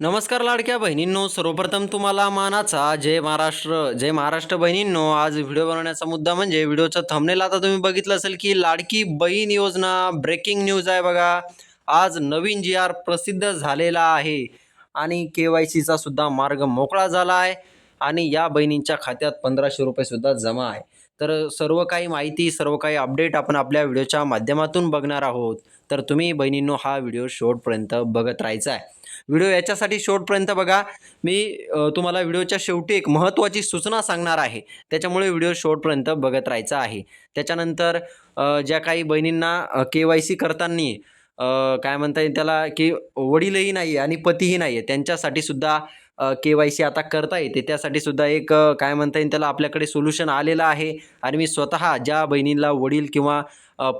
नमस्कार लाडक्या बहिणींनो सर्वप्रथम तुम्हाला मानाचा जय महाराष्ट्र जय महाराष्ट्र बहिणींनो. आज व्हिडिओ बनवण्याचा मुद्दा म्हणजे व्हिडिओचं थंबनेल आता तुम्ही बघितलं असेल की लाडकी बहीण योजना ब्रेकिंग न्यूज आहे बघा. आज नवीन जी आर प्रसिद्ध झालेला आहे आणि के वाय सीचा सुद्धा मार्ग मोकळा झाला आहे आणि या बहिणींच्या खात्यात पंधराशे रुपये सुद्धा जमा आहे. तर सर्व काही माहिती सर्व काही अपडेट आपण आपल्या व्हिडिओच्या माध्यमातून बघणार आहोत. तर तुम्ही बहिणींनो हा व्हिडिओ शेवटपर्यंत बघत राहायचा आहे. व्हिडिओ याच्यासाठी शेवटपर्यंत बघा. मी तुम्हाला व्हिडिओच्या शेवटी एक महत्त्वाची सूचना सांगणार आहे. त्याच्यामुळे व्हिडिओ शेवटपर्यंत बघत राहायचा आहे. त्याच्यानंतर ज्या काही बहिणींना के वाय सी करताना काय म्हणता येईल त्याला की वडीलही नाही आहे आणि पतीही नाही आहे त्यांच्यासाठी सुद्धा के वाय सी आता करता येते. त्यासाठी सुद्धा एक काय म्हणता येईल त्याला आपल्याकडे सोल्युशन आलेलं आहे. आणि मी स्वतः ज्या बहिणीला वडील किंवा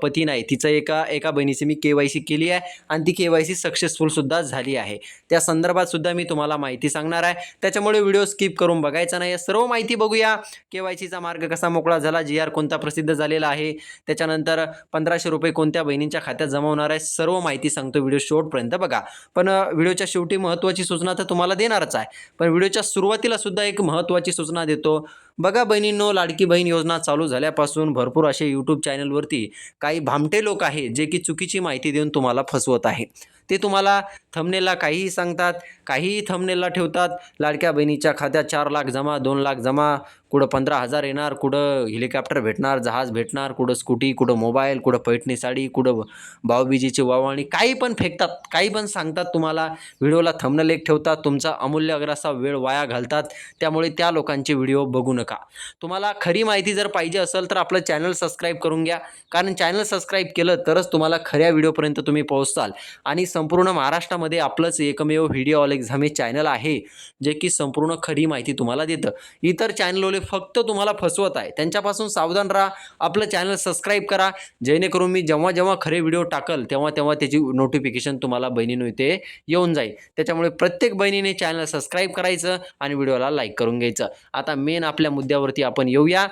पती नाही. तिचं एका एका बहिणीची मी के वाय सी केली आहे आणि ती के वाय सी सक्सेसफुलसुद्धा झाली आहे. त्या संदर्भात सुद्धा मी तुम्हाला माहिती सांगणार आहे. त्याच्यामुळे व्हिडिओ स्किप करून बघायचा नाही. सर्व माहिती बघूया. के वाय सीचा मार्ग कसा मोकळा झाला? जी आर कोणता प्रसिद्ध झालेला आहे? त्याच्यानंतर पंधराशे रुपये कोणत्या बहिणींच्या खात्यात जमा होणार आहे? सर्व माहिती सांगतो व्हिडिओ शेवटपर्यंत बघा. पण व्हिडिओच्या शेवटी महत्त्वाची सूचना तर तुम्हाला देणारच आहे. पण व्हिडिओच्या सुरुवातीला सुद्धा एक महत्त्वाची सूचना देतो. बघा बहिणींनो लाडकी बहीण योजना चालू झाल्यापासून भरपूर असे यूट्यूब चॅनलवरती काही भामटे लोक आहे जे की चुकीची माहिती देऊन तुम्हाला फसवत आहे ते तुम्हाला थमनेला काहीही सांगतात काहीही थमनेला ठेवतात. लाडक्या बहिणीच्या खात्यात चार लाख जमा दोन लाख जमा कुठं पंधरा हजार येणार कुठं हेलिकॉप्टर भेटणार जहाज भेटणार कुठं स्कूटी कुठं मोबाईल कुठं पैठणी साडी कुठं भाऊबीजीची वावणी काही पण फेकतात काही पण सांगतात तुम्हाला. व्हिडिओला थंबनेल एक ठेवतात तुमचा अमूल्य अग्रासा वेळ वाया घालतात. त्यामुळे त्या लोकांचे व्हिडिओ बघू नका. तुम्हाला खरी माहिती जर पाहिजे असेल तर आपलं चॅनल सबस्क्राईब करून घ्या. कारण चॅनल सबस्क्राईब केलं तरच तुम्हाला खऱ्या व्हिडिओपर्यंत तुम्ही पोहोचताल आणि संपूर्ण महाराष्ट्रामध्ये आपलंच एकमेव व्हिडिओ ऑल एक्झाम हे चॅनल आहे जे की संपूर्ण खरी माहिती तुम्हाला देतं. इतर चॅनलवाले फक्त तुम्हाला फसवत आहे. त्यांच्यापासून सावधान राहा. आपलं चॅनल सबस्क्राईब करा. जेणेकरून मी जेव्हा जेव्हा खरे व्हिडिओ टाकल तेव्हा तेव्हा त्याची नोटिफिकेशन तुम्हाला बहिणीनं इथे येऊन जाईल. त्याच्यामुळे प्रत्येक बहिणीने चॅनल सबस्क्राईब करायचं आणि व्हिडिओला लाईक करून घ्यायचं. आता मेन आपल्या मुद्द्यावरती आपण येऊया.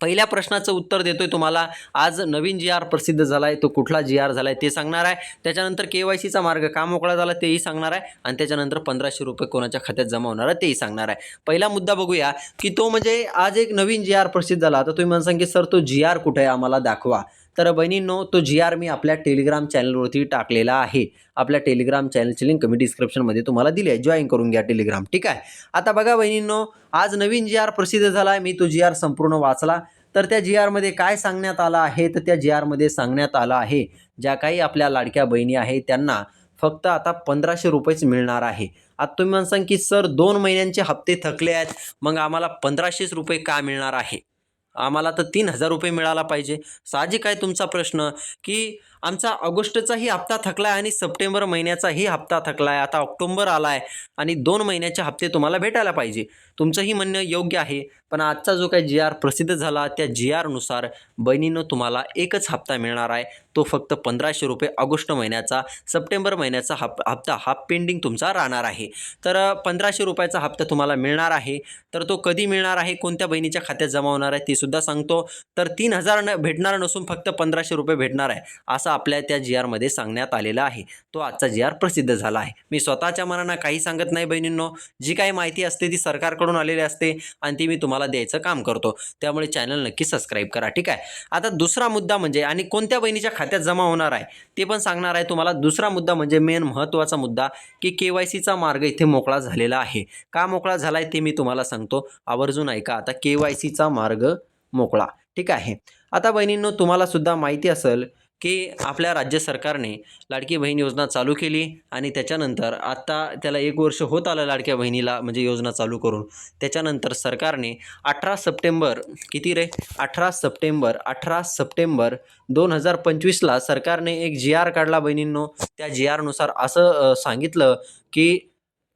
पहिल्या प्रश्नाचं उत्तर देतोय तुम्हाला. आज नवीन जी आर प्रसिद्ध झाला आहे तो कुठला जी आर झाला आहे ते सांगणार आहे. त्याच्यानंतर के वाय सीचा मार्ग का मोकळा झाला तेही सांगणार आहे. आणि त्याच्यानंतर पंधराशे रुपये कोणाच्या खात्यात जमा होणार आहे तेही सांगणार आहे. पहिला मुद्दा बघूया की तो म्हणजे आज एक नवीन जी आर प्रसिद्ध झाला. तर तुम्ही म्हणसान की सर तो जी आर कुठे आहे? आम्हाला दाखवा. तर बहिणींनो तो जी आर मी आपल्या टेलिग्राम चॅनलवरती टाकलेला आहे. आपल्या टेलिग्राम चॅनलची लिंक मी डिस्क्रिप्शनमध्ये तुम्हाला दिली आहे. जॉईन करून घ्या टेलिग्राम ठीक आहे? आता बघा बहिणींनो आज नवीन जी आर प्रसिद्ध झाला आहे मी तो जी आर संपूर्ण वाचला. तर त्या जी आरमध्ये काय सांगण्यात आलं आहे? तर त्या जी आरमध्ये सांगण्यात आलं आहे ज्या काही आपल्या लाडक्या बहिणी आहेत त्यांना फक्त आता पंधराशे रुपयेच मिळणार आहे. आता तुम्ही म्हणसान की सर दोन महिन्यांचे हप्ते थकले आहेत. मग आम्हाला पंधराशेच रुपये का मिळणार आहे? आम्हाला तर तीन हजार रुपये मिळाला पाहिजे. साहजिक आहे तुमचा प्रश्न की आमचा ऑगस्टचाही हप्ता थकला आहे आणि सप्टेंबर महिन्याचाही हप्ता थकला आहे आता ऑक्टोंबर आला आहे आणि दोन महिन्याचे हप्ते तुम्हाला भेटायला पाहिजे. तुमचंही म्हणणं योग्य आहे पण आजचा जो काही जी आर प्रसिद्ध झाला त्या जी आरनुसार बहिणीनं तुम्हाला एकच हप्ता मिळणार आहे. तो फक्त पंधराशे रुपये ऑगस्ट महिन्याचा सप्टेंबर महिन्याचा हप हप्ता हा पेंडिंग तुमचा राहणार आहे. तर पंधराशे रुपयाचा हप्ता तुम्हाला मिळणार आहे. तर तो कधी मिळणार आहे कोणत्या बहिणीच्या खात्यात जमा होणार आहे ते सुद्धा सांगतो. तर तीन हजार न भेटणार नसून फक्त पंधराशे रुपये भेटणार आहे असा आपल्या त्या जी आरमध्ये सांगण्यात आलेला आहे. तो आजचा जी आर प्रसिद्ध झाला आहे. मी स्वतःच्या मनानं काही सांगत नाही बहिणींनो. जी काही माहिती असते ती सरकारकडून आलेली असते आणि ती मी तुम्हाला द्यायचं काम करतो. त्यामुळे चॅनल नक्की सबस्क्राईब करा ठीक आहे? आता दुसरा मुद्दा म्हणजे आणि कोणत्या बहिणीच्या खात्यात जमा होणार आहे? ते पण सांगणार आहे तुम्हाला. दुसरा मुद्दा म्हणजे मेन महत्त्वाचा मुद्दा की के वाय सीचा मार्ग इथे मोकळा झालेला आहे. का मोकळा झाला आहे ते मी तुम्हाला सांगतो. आवर्जून ऐका. आता के वाय सीचा मार्ग मोकळा ठीक आहे? आता बहिणींनो तुम्हाला सुद्धा माहिती असेल की आपल्या राज्य सरकारने लाडकी बहीण योजना चालू केली आणि त्याच्यानंतर आत्ता त्याला एक वर्ष होत आलं लाडक्या बहिणीला म्हणजे योजना चालू करून. त्याच्यानंतर सरकारने अठरा सप्टेंबर किती रे? अठरा सप्टेंबर अठरा सप्टेंबर दोन हजार पंचवीसला सरकारने एक जी आर काढला बहिणींनो. त्या जी आरनुसार असं सांगितलं की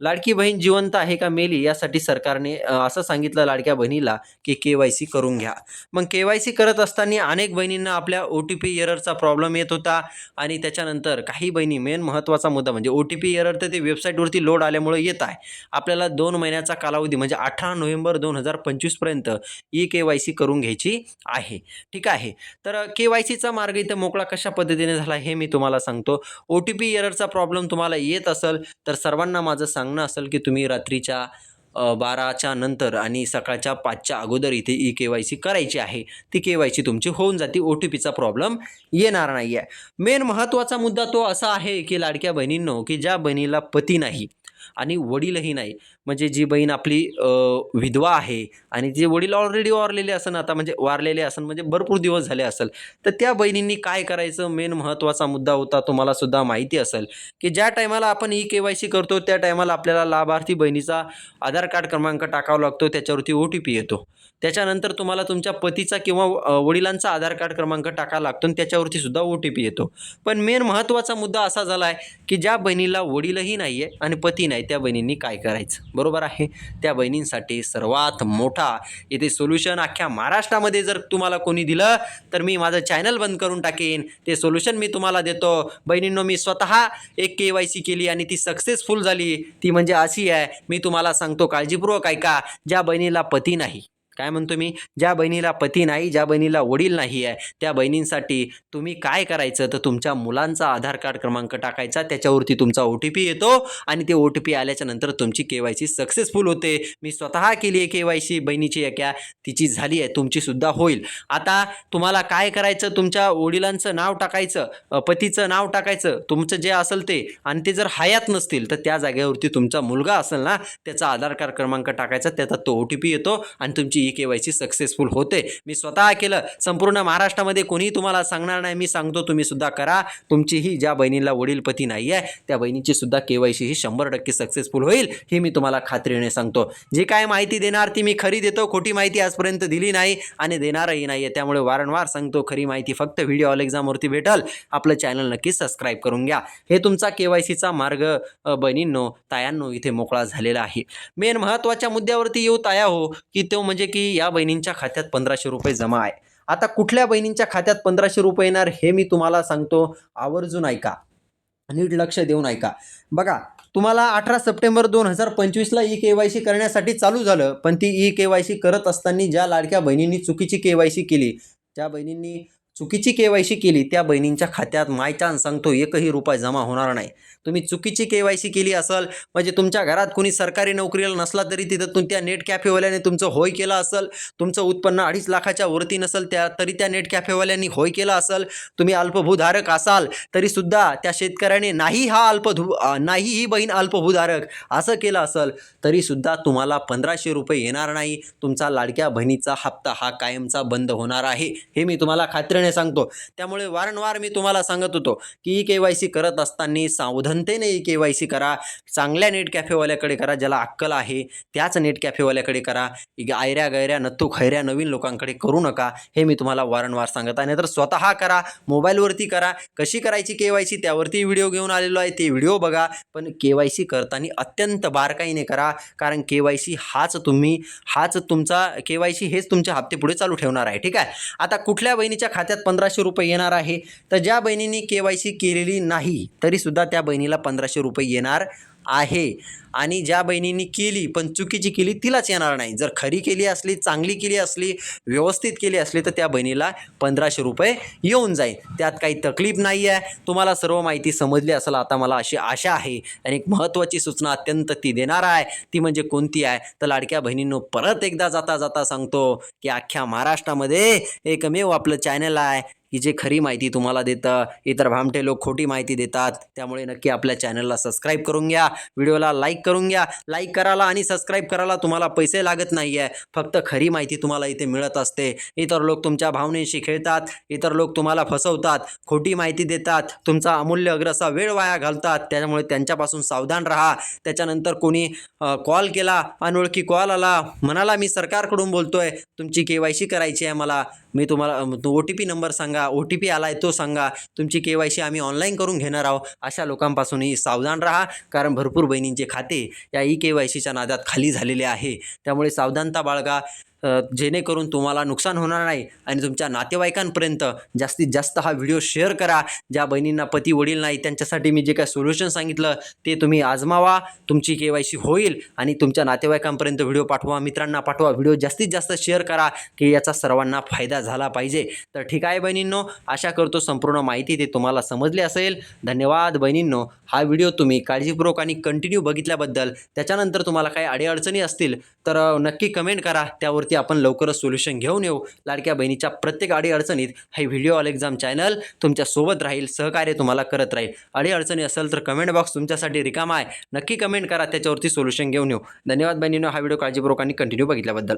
लाडकी बहीण जिवंत आहे का मेली? यासाठी सरकारने असं सांगितलं लाडक्या बहिणीला की के वाय सी करून घ्या. मग के वाय सी करत असताना अनेक बहिणींना आपल्या ओ टी पी एररचा प्रॉब्लेम येत होता आणि त्याच्यानंतर काही बहिणी मेन महत्त्वाचा मुद्दा म्हणजे ओ टी पी एरर तर ते वेबसाईटवरती लोड आल्यामुळे येत आहे. आपल्याला दोन महिन्याचा कालावधी म्हणजे अठरा नोव्हेंबर दोन हजार पंचवीसपर्यंत ई के वाय सी करून घ्यायची आहे. ठीक आहे? तर के वाय सीचा मार्ग इथं मोकळा कशा पद्धतीने झाला हे मी तुम्हाला सांगतो. ओ टी पी एररचा प्रॉब्लेम तुम्हाला येत असेल तर सर्वांना माझं सांग. सांगणं असेल की तुम्ही रात्रीच्या बाराच्या नंतर आणि सकाळच्या पाचच्या अगोदर इथे ई के वाय सी करायची आहे ती के वाय सी तुमची होऊन जाते ओ टी पीचा प्रॉब्लेम येणार नाही आहे मेन महत्त्वाचा मुद्दा तो असा आहे की लाडक्या बहिणींनो की ज्या बहिणीला पती नाही आणि वडीलही नाही. म्हणजे जी बहीण आपली विधवा आहे आणि जे वडील ऑलरेडी वारलेले असन आता म्हणजे वारलेले असन म्हणजे भरपूर दिवस झाले असेल तर त्या बहिणींनी काय करायचं? मेन महत्त्वाचा मुद्दा होता तुम्हाला सुद्धा माहिती असेल की ज्या टायमाला आपण ई के वाय सी करतो त्या टायमाला आपल्याला लाभार्थी बहिणीचा आधार कार्ड क्रमांक टाकावा लागतो त्याच्यावरती ओ टी पी येतो. त्याच्यानंतर तुम्हाला तुमच्या पतीचा किंवा वडिलांचा आधार कार्ड क्रमांक टाकावा लागतो आणि त्याच्यावरती सुद्धा ओ टी पी येतो. पण मेन महत्त्वाचा मुद्दा असा झाला आहे की ज्या बहिणीला वडीलही नाही आहे आणि पती नाही त्या बहिणींनी काय करायचं? बरोबर आहे? त्या बहिणींसाठी सर्वात मोठा इथे सोल्युशन अख्ख्या महाराष्ट्रामध्ये जर तुम्हाला कोणी दिलं तर मी माझं चॅनल बंद करून टाकेन. ते सोल्युशन मी तुम्हाला देतो. बहिणींनो मी स्वतः एक के वाय सी केली आणि ती सक्सेसफुल झाली. ती म्हणजे अशी आहे मी तुम्हाला सांगतो काळजीपूर्वक ऐका. ज्या बहिणीला पती नाही काय म्हणतो मी? ज्या बहिणीला पती नाही ज्या बहिणीला वडील नाही आहे त्या बहिणींसाठी तुम्ही काय करायचं? तर तुमच्या मुलांचा आधार कार्ड क्रमांक टाकायचा त्याच्यावरती तुमचा ओ टी पी येतो आणि ते ओ टी पी आल्याच्यानंतर तुमची के वाय सी सक्सेसफुल होते. मी स्वतः केली आहे के वाय सी बहिणीची एका तिची झाली आहे तुमचीसुद्धा होईल. आता तुम्हाला काय करायचं? तुमच्या वडिलांचं नाव टाकायचं पतीचं नाव टाकायचं तुमचं जे असेल ते आणि ते जर हयात नसतील तर त्या जागेवरती तुमचा मुलगा असेल ना त्याचा आधार कार्ड क्रमांक टाकायचा त्याचा तो ओ टी पी येतो आणि तुमची E K Y C successful होते. मी स्वतः केलं. संपूर्ण महाराष्ट्रामध्ये कोणीही तुम्हाला सांगणार नाही. मी सांगतो तुम्ही सुद्धा करा. तुमचीही ज्या बहिणीला वडीलपती नाही आहे त्या बहिणीची सुद्धा के वाय सी ही शंभर टक्के सक्सेसफुल होईल हे मी तुम्हाला खात्रीने सांगतो. जी काय माहिती देणार ती मी खरी देतो. खोटी माहिती आजपर्यंत दिली नाही आणि देणारही नाही आहे त्यामुळे वारंवार सांगतो खरी माहिती फक्त व्हिडिओ ऑल एक्झामवरती भेटल. आपलं चॅनल नक्की सबस्क्राईब करून घ्या. हे तुमचा के वाय सीचा मार्ग बहिणींनो तायांनो इथे मोकळा झालेला आहे. मेन महत्त्वाच्या मुद्द्यावरती येऊ ताया हो की तो म्हणजे की की या बहिणींच्या खात्यात पंधराशे रुपये जमा आहे. आता कुठल्या बहिणींच्या खात्यात पंधराशे रुपये येणार हे मी तुम्हाला सांगतो. आवर्जून ऐका. नीट लक्ष देऊन ऐका. बघा तुम्हाला अठरा सप्टेंबर दोन हजार पंचवीसला ई के वाय सी करण्यासाठी चालू झालं पण ती ई के वाय सी करत असताना ज्या लाडक्या बहिणींनी चुकीची के वाय सी केली त्या बहिणींनी चुकीची के वाय सी केली त्या बहिणींच्या खात्यात माय चान्स सांगतो एकही रुपया जमा होणार नाही. तुम्ही चुकीची के वाय सी केली असाल म्हणजे तुमच्या घरात कोणी सरकारी नोकरीला नसला तरी तिथं तुम त्या नेट कॅफेवाल्याने तुमचं होय केलं असेल तुमचं उत्पन्न अडीच लाखाच्या वरती नसेल त्या तरी त्या नेट कॅफेवाल्यांनी होय केलं असेल तुम्ही अल्पभूधारक असाल तरीसुद्धा त्या शेतकऱ्याने नाही हा अल्पधू नाही ही बहीण अल्पभूधारक असं केलं असेल तरीसुद्धा तुम्हाला पंधराशे रुपये येणार नाही. तुमचा लाडक्या बहिणीचा हप्ता हा कायमचा बंद होणार आहे. हे मी तुम्हाला खात्रीने सांगतो. त्यामुळे वारंवार मी तुम्हाला सांगत होतो की ई के वाय सी करत असताना सावधानतेने ई के वाय सी करा. चांगल्या नेट कॅफेवाल्याकडे करा ज्याला अक्कल आहे त्याच नेट कॅफेवाल्याकडे करा. आयऱ्या गैऱ्या नत्तू खैऱ्या नवीन लोकांकडे करू नका. हे मी तुम्हाला वारंवार सांगत आहे. नाहीतर स्वतः करा मोबाईलवरती करा. कशी करायची के वाय सी? त्यावरती व्हिडिओ घेऊन आलेलो आहे. ते व्हिडिओ बघा. पण के वाय सी करताना अत्यंत बारकाईने करा. कारण के वाय सी हाच तुम्ही हाच तुमचा के वाय सी हेच तुमचे हप्ते पुढे चालू ठेवणार आहे. ठीक आहे? आता कुठल्या बहिणीच्या खात्यात पंधराशे रुपये येणार आहे. तर ज्या बहिणींनी के वाय सी केलेली नाही तरीसुद्धा त्या बहिणीला पंधराशे रुपये येणार आहे. आणि ज्या बहिणींनी केली पण चुकीची केली तिलाच येणार नाही. जर खरी केली असली चांगली केली असली व्यवस्थित केली असली तर त्या बहिणीला पंधराशे रुपये येऊन जाईल. त्यात काही तकलीफ नाही आहे. तुम्हाला सर्व माहिती समजली असेल आता मला अशी आशा आहे. आणि एक महत्त्वाची सूचना अत्यंत ती देणार आहे. ती म्हणजे कोणती आहे? तर लाडक्या बहिणींनो परत एकदा जाता जाता सांगतो की अख्ख्या महाराष्ट्रामध्ये एकमेव आपलं चॅनल आहे. की जे खरी माहिती तुम्हाला देतं इतर भामटे लोक खोटी माहिती देतात त्यामुळे नक्की आपल्या चॅनलला सबस्क्राईब करून घ्या व्हिडिओला लाईक करून घ्या लाईक करायला आणि सबस्क्राईब करायला तुम्हाला पैसे लागत नाही आहे फक्त खरी माहिती तुम्हाला इथे मिळत असते. इतर लोक तुमच्या भावनेशी खेळतात इतर लोक तुम्हाला फसवतात खोटी माहिती देतात तुमचा अमूल्य अग्रसा वेळ वाया घालतात त्यामुळे त्यांच्यापासून सावधान राहा. त्याच्यानंतर कोणी कॉल केला अनोळखी कॉल आला म्हणाला मी सरकारकडून बोलतोय तुमची के वाय सी करायची आहे मला. मी तुम्हाला ओ टी पी नंबर सांगा ओ टी पी आला आहे तो सांगा. तुमची के वाय सी आम्ही ऑनलाईन करून घेणार आहोत. अशा लोकांपासूनही सावधान राहा कारण भरपूर बहिणींचे खाते या ई के वाय सीच्या नादात खाली झालेले आहे. त्यामुळे सावधानता बाळगा. जेणेकरून तुम्हाला नुकसान होणार नाही आणि तुमच्या नातेवाईकांपर्यंत जास्तीत जास्त हा व्हिडिओ शेअर करा. ज्या बहिणींना पती वडील नाही त्यांच्यासाठी मी जे काय सोल्युशन सांगितलं ते तुम्ही आजमावा. तुमची के वाय सी होईल आणि तुमच्या नातेवाईकांपर्यंत व्हिडिओ पाठवा मित्रांना पाठवा. व्हिडिओ जास्तीत जास्त शेअर करा की याचा सर्वांना फायदा झाला पाहिजे. तर ठीक आहे बहिणींनो आशा करतो संपूर्ण माहिती ते तुम्हाला समजली असेल. धन्यवाद बहिणींनो. हा व्हिडिओ तुम्ही काळजीपूर्वक आणि कंटिन्यू बघितल्याबद्दल. त्याच्यानंतर तुम्हाला काही अडीअडचणी असतील तर नक्की कमेंट करा. त्यावर त्यावरती आपण लवकरच सोल्युशन घेऊन येऊ. लाडक्या बहिणीच्या प्रत्येक अडीअडचणीत हे व्हिडिओ ऑल एक्झाम चॅनल तुमच्यासोबत राहील सहकार्य तुम्हाला करत राहील. अडीअडचणी असेल तर कमेंट बॉक्स तुमच्यासाठी रिकामा आहे. नक्की कमेंट करा त्याच्यावरती सोल्युशन घेऊन येऊ. धन्यवाद बहिणीनं हा व्हिडिओ काळजीपूर्वक आणि कंटिन्यू बघितल्याबद्दल.